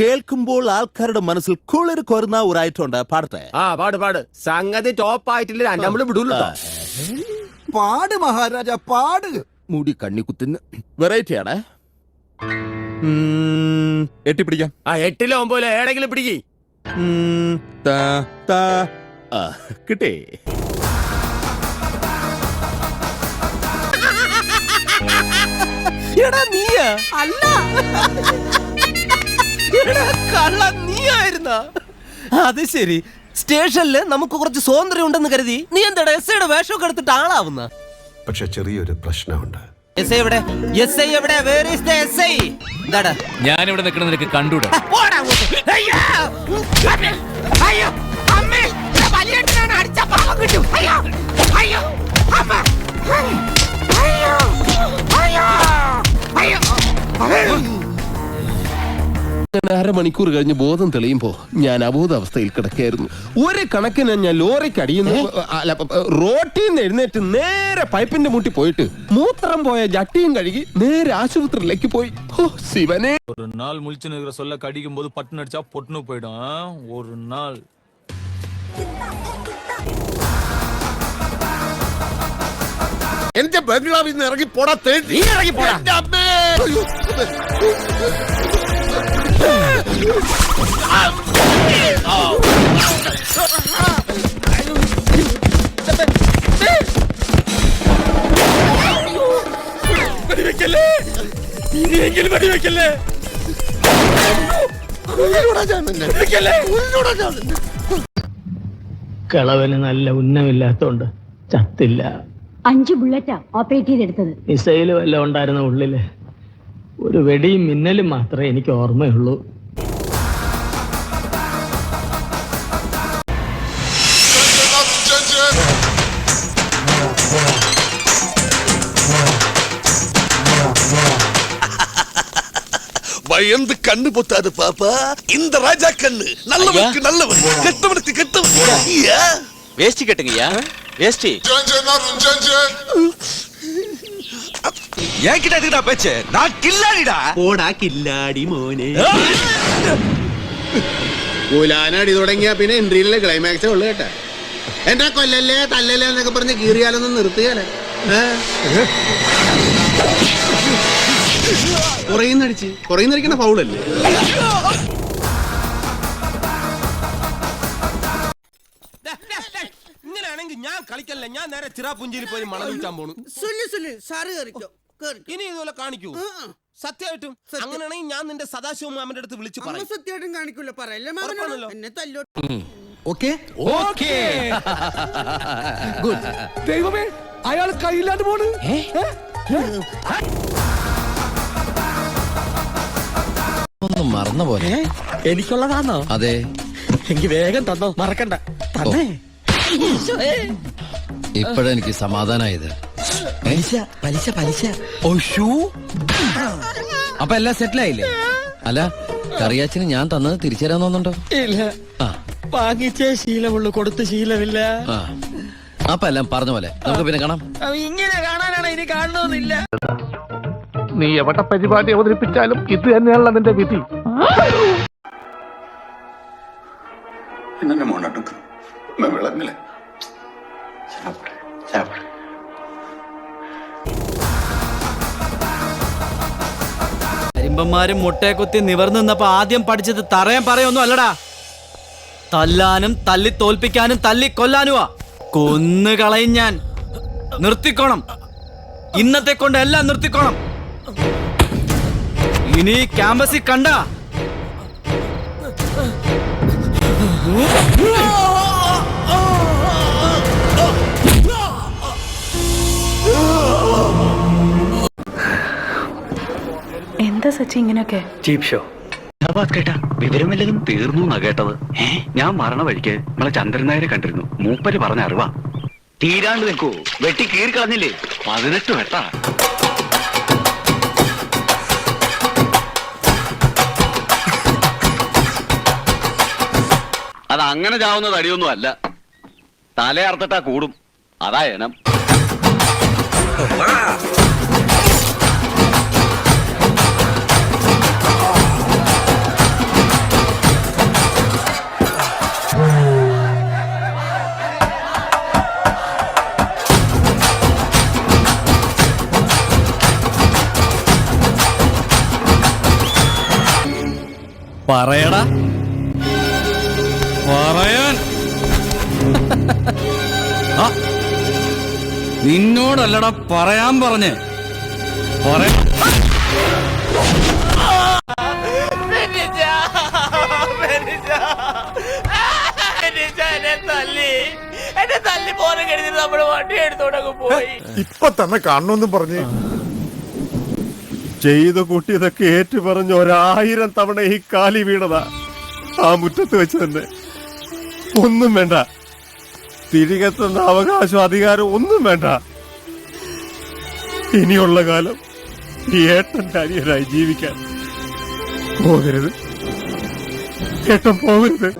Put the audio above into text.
കേൾക്കുമ്പോൾ ആൾക്കാരുടെ മനസ്സിൽ കുളിർ കൊരുന്ന ഒരു ഐറ്റം ഉണ്ട് പാടത്തെ ആ പാട് പാട്. സംഗതി ടോപ്പ് ആയിട്ടില്ല? നമ്മൾ വിടൂല്ലോ പാട് മഹാരാജ പാട്. മുടി കണ്ണി കുത്തുന്ന വെറൈറ്റി ആണ് എട്ടി പിടിക്കാം. ആ എട്ടിലോ ഒമ്പതിലോ ഏടെങ്കിലും പിടിക്കി. കിട്ടി. എടാ നീയാ? അല്ല. കള്ള അത് ശരി. സ്റ്റേഷനിൽ നമുക്ക് കുറച്ച് സ്വാതന്ത്ര്യം ഉണ്ടെന്ന് കരുതി നീ എന്താടാ എസ് ഐയുടെ വേഷമൊക്കെ എടുത്തിട്ട് ആളാവുന്ന? പക്ഷെ ചെറിയൊരു പ്രശ്നമുണ്ട്. എസ് ഐ എവിടെ? എസ് ഐ എവിടെ? Where is the S I? ഞാൻ ഞാനിവിടെ നിൽക്കുന്ന നിനക്ക് കണ്ടൂടാ അരമണിക്കൂർ കഴിഞ്ഞ് ബോധം തെളിയുമ്പോ ഞാൻ അബോധാവസ്ഥയിൽ കിടക്കായിരുന്നു ഒരു കണക്കിന് ഞാൻ ലോറിക്ക് അടിയുന്നു അല്ല റോട്ടിൽ നിന്ന് എഴുന്നേറ്റ് നേരെ പൈപ്പിന്റെ മുട്ടി പോയിട്ട് മൂത്രം പോയ ജട്ടിയും കഴുകി നേരെ ആശുപത്രിയിലേക്ക് പോയി ഓ ശിവനെ ஒரு நாள் முழிச்சு நிக்கிற சொல்ல கடிக்கும் போது பட்டுன்னு அடிச்சா பொட்டுன்னு போயிடும் ஆ? ஒரு நாள் എന്റെ ബംഗ്ലാവിൽ നിന്ന് ഇറങ്ങി പോടാ തേടി ഇറങ്ങി പോടാ വെടിവെക്കല്ലേ? ഇനിയെങ്കിലും വെടിവെക്കല്ലേ? വെടിവെക്കല്ലേ? കിളവന് നല്ല ഉന്നമില്ലാത്തോണ്ട് ചത്തില്ല. അഞ്ച് ബുള്ളറ്റാ ഓപ്പറേറ്റ് ചെയ്തെടുത്തത്. മിസൈൽ വല്ല ഉണ്ടായിരുന്ന ഉള്ളിൽ? ഒരു വെടിയും മിന്നലും മാത്രമേ എനിക്ക് ഓർമ്മയുള്ളൂ பயந்து கண்ணு பொத்தாது பாப்பா இந்த ராஜா கண்ணு நல்லவனுக்கு நல்லவன் கெட்டவனுக்கு கெட்டவன் ஐயா. வேஷ்டி கட்டுங்கய்யா வேஷ்டி என்கிட்ட எதுக்குடா பேச்சு நான் கில்லாடிடா പോടാ കില്ലാടി മോനെ കുലാനടി തുടങ്ങിയ പിന്നെ എൻട്രിയിലെ ക്ലൈമാക്സേ ഉള്ളു കേട്ടാ എന്നെ കൊല്ലല്ലേ തല്ലല്ലേ എന്നൊക്കെ പറഞ്ഞ് കീറിയാലൊന്നും നിർത്തിയാലേ കുറയുന്നടിച്ച് കുറയുന്നടിക്കണ ഫൗളല്ലേ ഞാൻ നേരെ ചിറാപുഞ്ചിയിൽ പോയി മണം വിൽക്കാൻ പോണു. ഇനി ഇതുപോലെ കാണിക്കൂ. സത്യമായിട്ടും അങ്ങനെയാണെങ്കിൽ ഞാൻ നിന്റെ സദാശിവ മാമന്റെ അടുത്ത് വിളിച്ചു പറയും. സത്യമായിട്ടും കാണിക്കൂല. പറയല്ലേ ഉറപ്പാണല്ലോ. എന്നെ തല്ലോ ഓക്കെ? ദൈവമേ അയാൾ കയ്യില്ലാണ്ട് പോണ്. ഒന്നും മറന്ന പോലെ എനിക്കുള്ളതാണോ അതെ. എനിക്ക് വേഗം തന്നോ. മറക്കണ്ട. തന്നെ. ഇപ്പോഴെനിക്ക് സമാധാനായത്. അപ്പൊ എല്ലാം സെറ്റിൽ ആയില്ലേ അല്ല കറിയാച്ചിന് ഞാൻ തന്നത് തിരിച്ചു ഇല്ല. ആ. വാങ്ങിച്ചേ ശീലമുള്ളൂ കൊടുത്ത ശീലമില്ല. ആ. അപ്പൊ എല്ലാം പറഞ്ഞ പോലെ. നമുക്ക് പിന്നെ കാണാം. ഇങ്ങനെ കാണാനാണ് ഇനി കാണണമെന്നില്ല നീ എവിടെ പരിപാടി അവതരിപ്പിച്ചാലും ഇത് തന്നെയാണല്ലോ നിന്റെ വിധി. എന്നെ മോണ്ടാട്ടം വിളങ്ങില്ലേ കരിമ്പന്മാരും മുട്ടയെ കുത്തി നിവർന്നു നിന്നപ്പോ ആദ്യം പഠിച്ചത് തറയാൻ പറയൊന്നും അല്ലടാ. തല്ലാനും തല്ലി തോൽപ്പിക്കാനും തല്ലി കൊല്ലാനുവാ. കൊന്നു കളയും ഞാൻ. നിർത്തിക്കോണം. ഇന്നത്തെ കൊണ്ട് എല്ലാം നിർത്തിക്കോണം. ഇനി ക്യാമ്പസിൽ കണ്ട. സച്ചി ഇങ്ങനെയൊക്കെ? Cheap show. കേട്ടാ വിവരമില്ലതും തീർന്നു എന്നാ കേട്ടത്. ഏ? ഞാൻ മരണ വഴിക്ക് നമ്മളെ ചന്ദ്രൻ നായരെ കണ്ടിരുന്നു. മൂപ്പര് പറഞ്ഞ അറിവാ. തീരാണ്ട് നിൽക്കൂ. വെട്ടി കീറി കളഞ്ഞില്ലേ? പതിനെട്ട് വെട്ടാ. അത് അങ്ങനെ ചാവുന്ന തടിയൊന്നും അല്ല. തലയർത്തിട്ടാ കൂടും. അതാ പറയടാ. പറയാൻ. ആ, നിന്നോടല്ലടാ പറയാൻ പറഞ്ഞേ. പറയാ ഇപ്പൊ തന്നെ കാണണമെന്നും പറഞ്ഞ്. ചെയ്തു കൂട്ടിയതൊക്കെ ഏറ്റു പറഞ്ഞ് ഒരായിരം തവണ ഈ കാലി വീണതാ. ആ മുറ്റത്ത് വെച്ച് തന്നെ. ഒന്നും വേണ്ട. തിരികെ തന്ന അവകാശം അധികാരം ഒന്നും വേണ്ട. ഇനിയുള്ള കാലം ഈ ഏട്ടന്റെ അനിയനായി ജീവിക്കാൻ പോകരുത്. ഏട്ടൻ പോകരുത്.